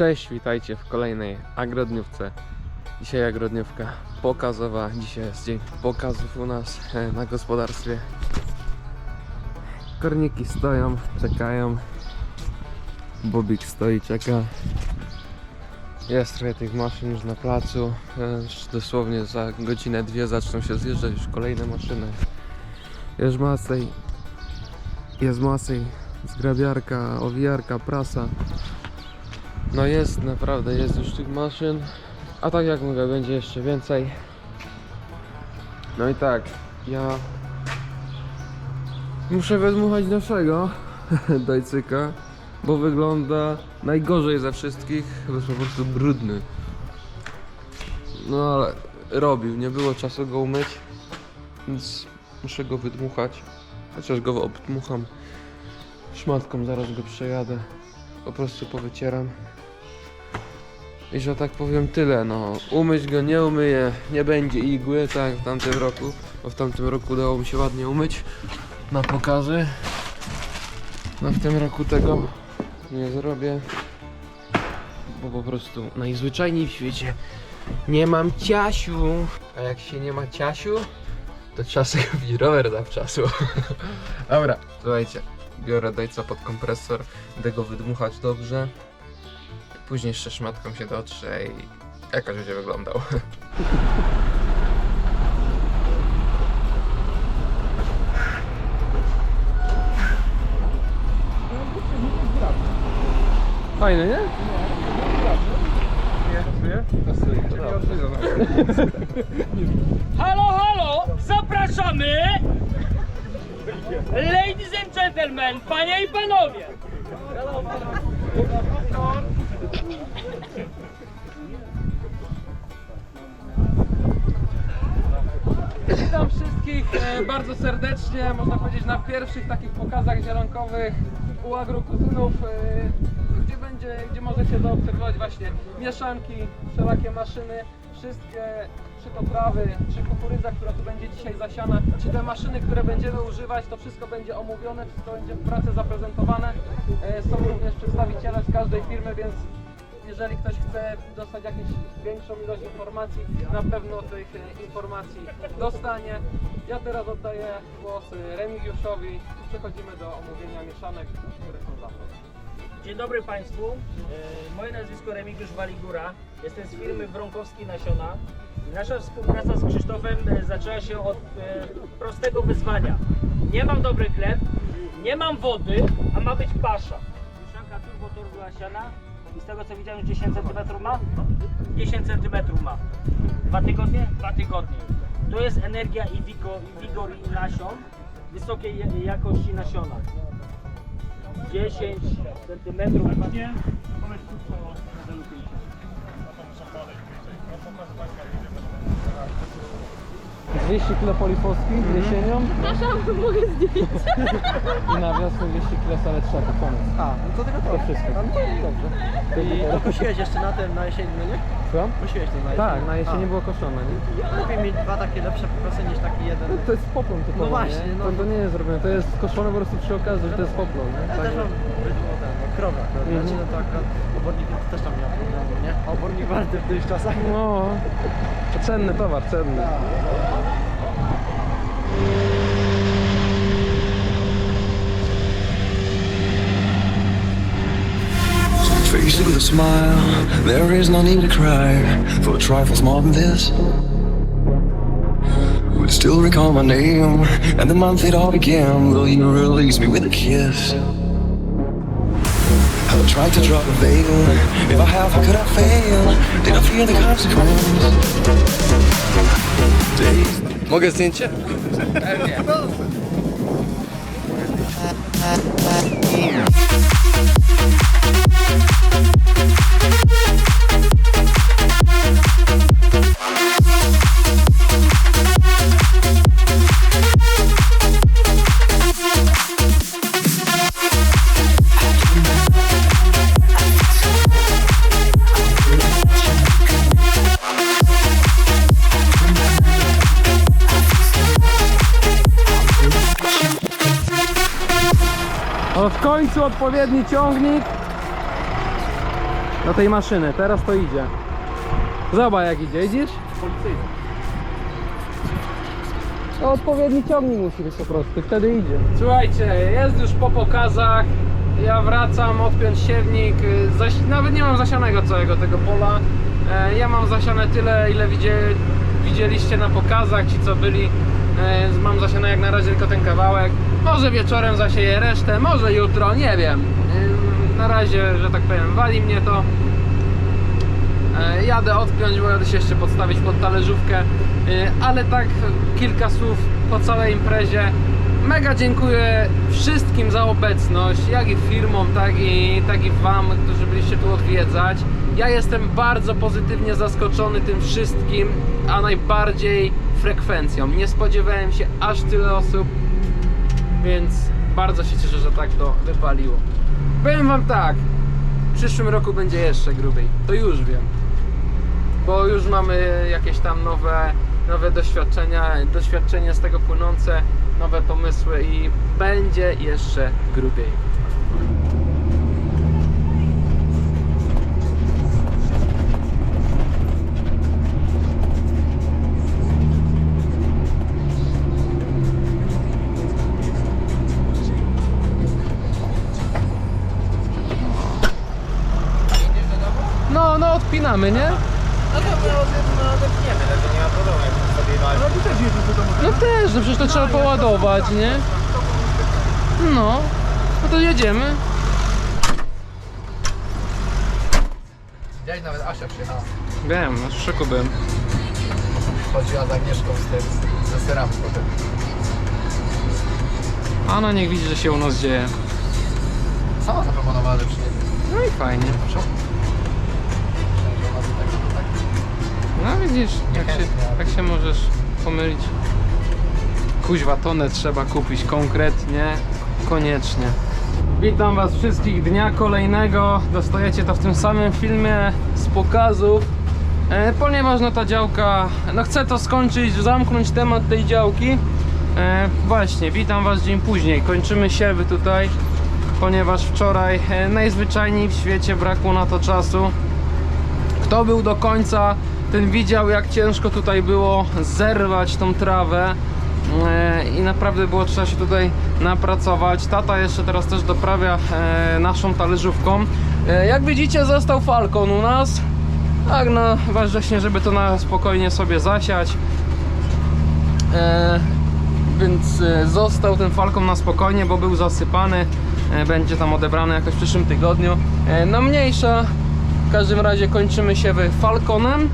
Cześć, witajcie w kolejnej agrodniówce. Dzisiaj agrodniówka pokazowa. Dzisiaj jest dzień pokazów u nas e, na gospodarstwie. Korniki stoją, czekają. Bobik stoi, czeka. Jest trochę tych maszyn już na placu. E, już Dosłownie za godzinę, dwie zaczną się zjeżdżać już kolejne maszyny. Jest masej, jest masej, zgrabiarka, owijarka, prasa. No jest, naprawdę jest już tych maszyn. A tak jak mówię, będzie jeszcze więcej. No i tak, ja muszę wydmuchać naszego dojcyka, bo wygląda najgorzej ze wszystkich, bo jest po prostu brudny. No ale robił, nie było czasu go umyć, więc muszę go wydmuchać. Chociaż go obdmucham szmatką, zaraz go przejadę. Po prostu powycieram. I że tak powiem tyle, no. Umyć go nie umyję, nie będzie igły, tak w tamtym roku. Bo w tamtym roku udało mi się ładnie umyć na pokazy. No w tym roku tego nie zrobię. Bo po prostu najzwyczajniej w świecie nie mam ciasiu. A jak się nie ma ciasiu, to trzeba sobie kupić rower zawczasu. Dobra, słuchajcie. Biorę dojca pod kompresor, będę go wydmuchać dobrze. Później jeszcze szmatką się dotrze i jakoś będzie wyglądał. Fajny, nie? Halo, halo! Zapraszamy! Ladies and gentlemen, panie i panowie! Witam wszystkich e, bardzo serdecznie, można powiedzieć na pierwszych takich pokazach zielonkowych u agrokuzynów, e, gdzie gdzie możecie zaobserwować właśnie mieszanki, wszelakie maszyny, wszystkie czy to trawy, czy kukurydza, która tu będzie dzisiaj zasiana, czy te maszyny, które będziemy używać, to wszystko będzie omówione, wszystko będzie w pracy zaprezentowane. E, Są również przedstawiciele z każdej firmy, więc jeżeli ktoś chce dostać jakąś większą ilość informacji, na pewno tych informacji dostanie. Ja teraz oddaję głos Remigiuszowi i przechodzimy do omówienia mieszanek, które są za mną. Dzień dobry Państwu. E, Moje nazwisko Remigiusz Waligura. Jestem z firmy Wronkowski Nasiona. Nasza współpraca z Krzysztofem e, zaczęła się od e, prostego wyzwania. Nie mam dobrych gleb, nie mam wody, a ma być pasza. Mieszanka turbo turbo nasiana i z tego co widziałem 10 cm ma? 10 cm ma. Dwa tygodnie? Dwa tygodnie. To jest energia i wigor, i, wigor i nasion wysokiej jakości nasiona. 10 centymetrów. Nie. 200 kg polifoski jesienią Przepraszam, mogę zdjąć. i na wiosnę 200 kg saletrzaka, koniec. A, no to tylko to. To wszystko. No to dobrze. I to kosiłeś jeszcze na tym, na jesieni, no nie? Co? Kosiłeś to na jesieni. Tak, na jesieni było koszone, nie? Lepiej mieć dwa takie lepsze pokosy niż taki jeden. No to jest poplon typowo, No właśnie, nie? no. To, to nie jest zrobione, to jest koszone po prostu przy okazji, że to jest poplon, nie? Ja też mam bydło ten, no, krowę. No, Mhm. Znaczy, no to akurat oborniki to też tam nie ma problemu, nie? A obornik warty w tych czasach. No, cenny towar, cenny. Face it with a smile, there is no need to cry for trifles more than this. Would still recall my name and the month it all began. Will you release me with a kiss? I tried to drop a veil. If I have, how could I fail? Did I fear the consequence? Days Mogę zdjęcie? O, w końcu odpowiedni ciągnik. Do tej maszyny, teraz to idzie. Zobacz jak idzie, idziesz? Policyjny. No, odpowiedni ciągnik musi być po prostu, wtedy idzie. Słuchajcie, jest już po pokazach. Ja wracam, odpiąć siewnik. Zaś, nawet nie mam zasianego całego tego pola. E, ja mam zasiane tyle, ile widzie, widzieliście na pokazach, ci co byli. Mam zasiane jak na razie tylko ten kawałek. Może wieczorem zasieję resztę, może jutro, nie wiem. Na razie, że tak powiem, wali mnie to. E, Jadę odpiąć, bo jadę się jeszcze podstawić pod talerzówkę. E, Ale tak kilka słów po całej imprezie. Mega dziękuję wszystkim za obecność, jak i firmom, tak i, tak i Wam, którzy byliście tu odwiedzać. Ja jestem bardzo pozytywnie zaskoczony tym wszystkim, a najbardziej frekwencją. Nie spodziewałem się aż tyle osób, więc bardzo się cieszę, że tak to wypaliło. Powiem Wam tak, w przyszłym roku będzie jeszcze grubiej, to już wiem bo już mamy jakieś tam nowe, nowe doświadczenia, doświadczenia z tego płynące, nowe pomysły i będzie jeszcze grubiej. No, no odpinamy, nie? No to my odepniemy, także nie ma problemu, jak sobie walczy. Ty też jedziesz do domu. No też, no przecież to trzeba poładować, nie? No, no to jedziemy. Widziałeś nawet Asia przyjechała. Wiem, no w szoku byłem. Chodziła z Agnieszką z tym, ze serami potem. A no niech widzi, że się u nas dzieje. Sama zaproponowała, że przyjedzie. No i fajnie. Proszę. No widzisz, jak się, Niechętnie, ale- jak się możesz pomylić. Kuźwa, tonę trzeba kupić konkretnie, koniecznie. Witam was wszystkich dnia kolejnego. Dostajecie to w tym samym filmie z pokazów. E, ponieważ no ta działka, no chcę to skończyć, zamknąć temat tej działki. E, właśnie, witam was dzień później. Kończymy siewy tutaj, ponieważ wczoraj e, najzwyczajniej w świecie brakło na to czasu. Kto był do końca, ten widział jak ciężko tutaj było zerwać tą trawę e, i naprawdę było trzeba się tutaj napracować. Tata jeszcze teraz też doprawia e, naszą talerzówką. E, Jak widzicie został Falcon u nas. Tak no, właśnie żeby to na spokojnie sobie zasiać. Więc został ten Falcon na spokojnie, bo był zasypany. Będzie tam odebrany jakoś w przyszłym tygodniu. No mniejsza. W każdym razie kończymy się Falconem.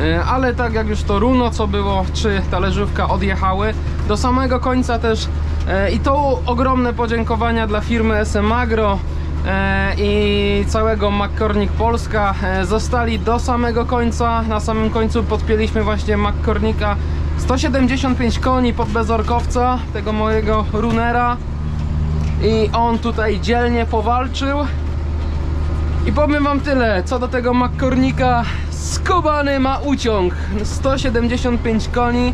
E, Ale tak jak już to runo co było, czy talerzówka odjechały do samego końca też. E, i to ogromne podziękowania dla firmy SM Agro e, i całego McCormick Polska. Zostali do samego końca. Na samym końcu podpięliśmy właśnie McCormicka 175 koni pod bezorkowca tego mojego runera. I on tutaj dzielnie powalczył. I powiem wam tyle, co do tego McCormicka skubany ma uciąg. 175 koni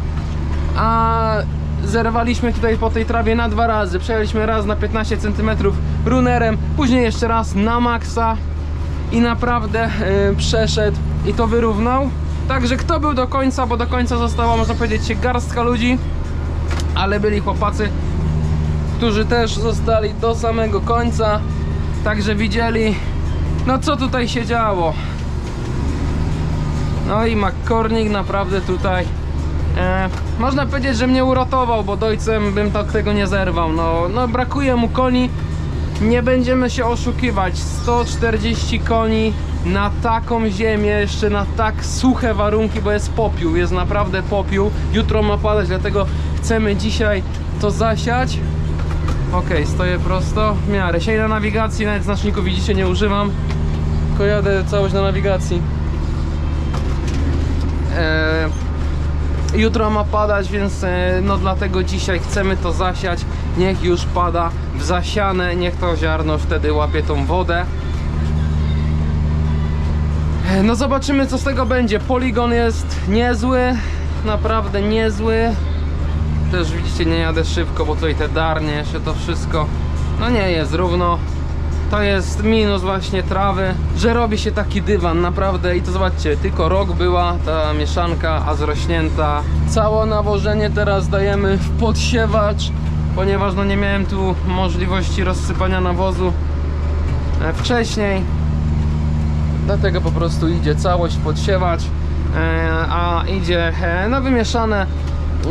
a zerwaliśmy tutaj po tej trawie na dwa razy. Przejęliśmy raz na 15 cm runerem później jeszcze raz na maksa i naprawdę y, przeszedł i to wyrównał. Także kto był do końca, bo do końca została można powiedzieć garstka ludzi ale byli chłopacy którzy też zostali do samego końca także widzieli no co tutaj się działo no i McCormick naprawdę tutaj e, można powiedzieć, że mnie uratował, bo dojcem bym tak tego nie zerwał. No, no brakuje mu koni. Nie będziemy się oszukiwać. 140 koni na taką ziemię, jeszcze na tak suche warunki, bo jest popiół, jest naprawdę popiół. Jutro ma padać, dlatego chcemy dzisiaj to zasiać. Ok, stoję prosto, w miarę. Siej na nawigacji, nawet znaczników widzicie, nie używam. Tylko jadę całość na nawigacji. Eee, jutro ma padać, więc e, no dlatego dzisiaj chcemy to zasiać. Niech już pada w zasiane, niech to ziarno wtedy łapie tą wodę. E, No zobaczymy co z tego będzie. Poligon jest niezły, naprawdę niezły. Też widzicie nie jadę szybko, bo tutaj te darnie jeszcze to wszystko. No nie jest równo. To jest minus właśnie trawy, że robi się taki dywan naprawdę i to zobaczcie, tylko rok była ta mieszanka, a zrośnięta. Całe nawożenie teraz dajemy w podsiewacz, ponieważ no nie miałem tu możliwości rozsypania nawozu e, wcześniej. Dlatego po prostu idzie całość podsiewacz, e, a idzie e, no wymieszane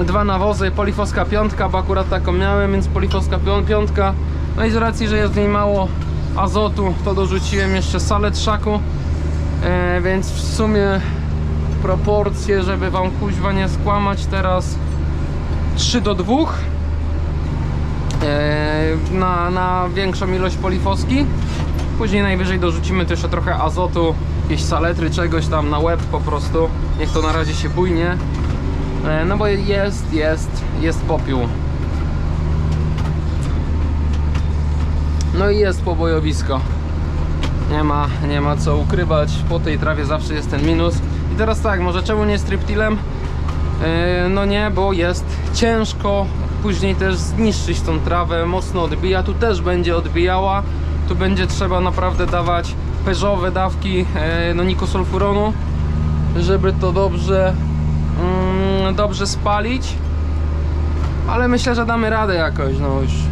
dwa nawozy, polifoska piątka, bo akurat taką miałem, więc polifoska pią- piątka. No i z racji, że jest w niej mało azotu, to dorzuciłem jeszcze salę trzaku, e, więc w sumie proporcje, żeby wam kuźwa nie skłamać teraz 3 do 2 e, na, na większą ilość polifoski. Później najwyżej dorzucimy tu jeszcze trochę azotu, jakieś saletry, czegoś tam na łeb po prostu. Niech to na razie się bujnie. E, No bo jest, jest, jest popiół. No i jest pobojowisko. Nie ma, nie ma co ukrywać. Po tej trawie zawsze jest ten minus. I teraz tak, może czemu nie striptilem? Yy, no nie, bo jest ciężko później też zniszczyć tą trawę, mocno odbija, tu też będzie odbijała, tu będzie trzeba naprawdę dawać peżowe dawki yy, no nikosulfuronu, żeby to dobrze mm, dobrze spalić, ale myślę, że damy radę jakoś, no już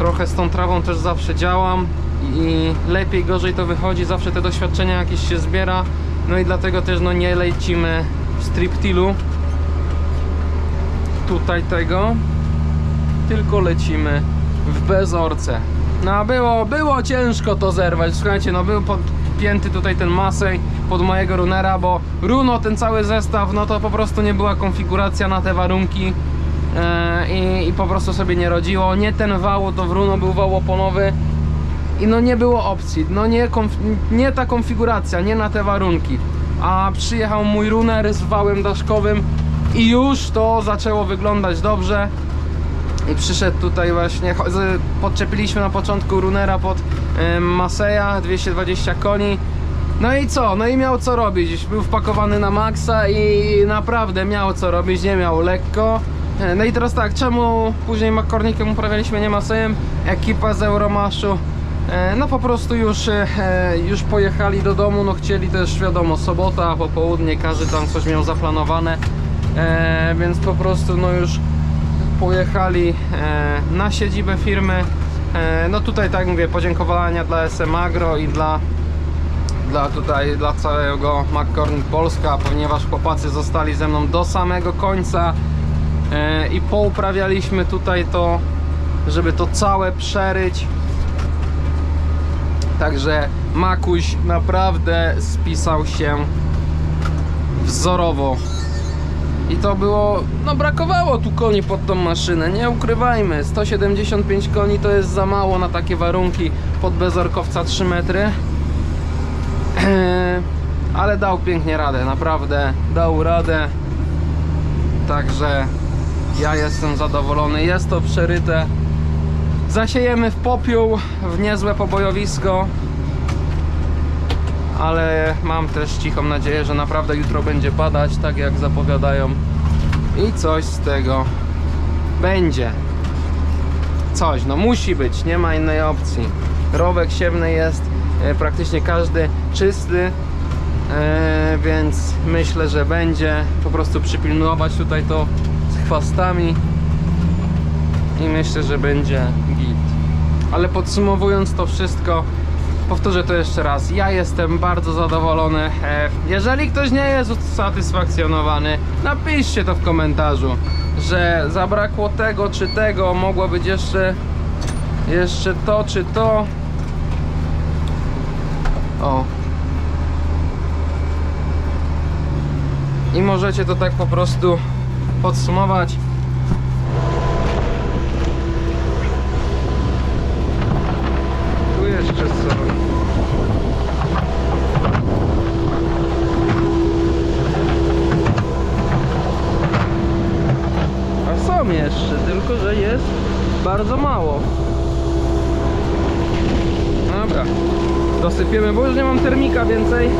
trochę z tą trawą też zawsze działam i lepiej, gorzej to wychodzi, zawsze te doświadczenia jakieś się zbiera, no i dlatego też no nie lecimy w striptilu tutaj tego, tylko lecimy w bezorce. No było, było ciężko to zerwać, słuchajcie, no był podpięty tutaj ten masej pod mojego runera, bo runo, ten cały zestaw, no to po prostu nie była konfiguracja na te warunki i, i po prostu sobie nie rodziło. Nie ten wał, to w runo był wał oponowy i no nie było opcji, no nie, nie ta konfiguracja, nie na te warunki. A przyjechał mój runer z wałem daszkowym i już to zaczęło wyglądać dobrze. I przyszedł tutaj właśnie, podczepiliśmy na początku runera pod em, Maseja 220 koni. No i co? No i miał co robić. Był wpakowany na maksa i naprawdę miał co robić, nie miał lekko. E, No i teraz tak, czemu później McCormickiem uprawialiśmy nie Masejem? Ekipa z Euromaszu e, no po prostu już, e, już pojechali do domu, no chcieli też wiadomo sobota, popołudnie, każdy tam coś miał zaplanowane, więc po prostu no już pojechali na siedzibę firmy. No tutaj tak mówię, podziękowania dla SM Agro i dla dla tutaj, dla całego McCormick Polska, ponieważ chłopacy zostali ze mną do samego końca i pouprawialiśmy tutaj to, żeby to całe przeryć. Także Makuś naprawdę spisał się wzorowo. I to było, no brakowało tu koni pod tą maszynę, nie ukrywajmy. 175 koni to jest za mało na takie warunki pod bezorkowca 3 metry. Ale dał pięknie radę, naprawdę dał radę. Także ja jestem zadowolony. Jest to przeryte. Zasiejemy w popiół, w niezłe pobojowisko. Ale mam też cichą nadzieję, że naprawdę jutro będzie padać, tak jak zapowiadają. I coś z tego będzie. Coś, no musi być, nie ma innej opcji. Rowek siewny jest e, praktycznie każdy czysty, e, więc myślę, że będzie. Po prostu przypilnować tutaj to chwastami i myślę, że będzie git. Ale podsumowując to wszystko, powtórzę to jeszcze raz. Ja jestem bardzo zadowolony. E, Jeżeli ktoś nie jest usatysfakcjonowany, napiszcie to w komentarzu, że zabrakło tego czy tego, mogło być jeszcze jeszcze to czy to. O. I możecie to tak po prostu podsumować. Tu jeszcze są. A są jeszcze, tylko że jest bardzo mało. Dobra, dosypiemy, bo już nie mam termika więcej.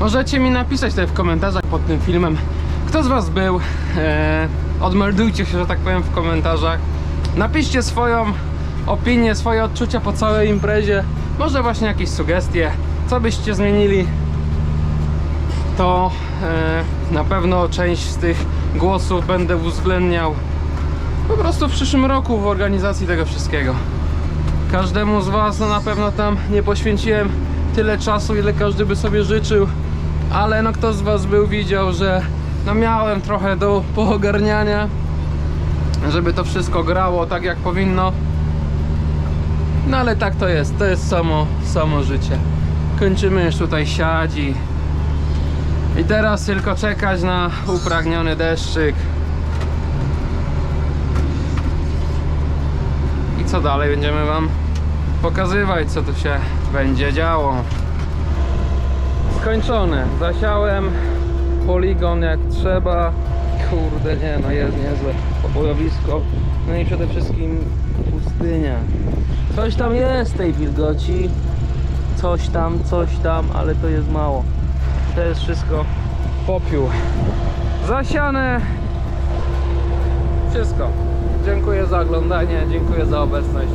Możecie mi napisać tutaj w komentarzach pod tym filmem, kto z Was był. E, odmeldujcie się, że tak powiem, w komentarzach. Napiszcie swoją opinię, swoje odczucia po całej imprezie. Może właśnie jakieś sugestie, co byście zmienili. To e, na pewno część z tych głosów będę uwzględniał po prostu w przyszłym roku w organizacji tego wszystkiego. Każdemu z Was no na pewno tam nie poświęciłem tyle czasu, ile każdy by sobie życzył, ale no kto z Was był, widział, że no miałem trochę do poogarniania, żeby to wszystko grało tak jak powinno. No ale tak to jest, to jest samo, samo życie. Kończymy już tutaj siać i, i teraz tylko czekać na upragniony deszczyk. I co dalej będziemy Wam pokazywać, co tu się będzie działo. Skończone. Zasiałem poligon jak trzeba. Kurde, nie no, jest niezłe obojowisko. No i przede wszystkim pustynia. Coś tam jest tej wilgoci. Coś tam, coś tam, ale to jest mało. To jest wszystko popiół. Zasiane. Wszystko. Dziękuję za oglądanie, dziękuję za obecność.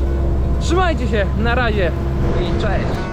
Trzymajcie się, na razie i cześć.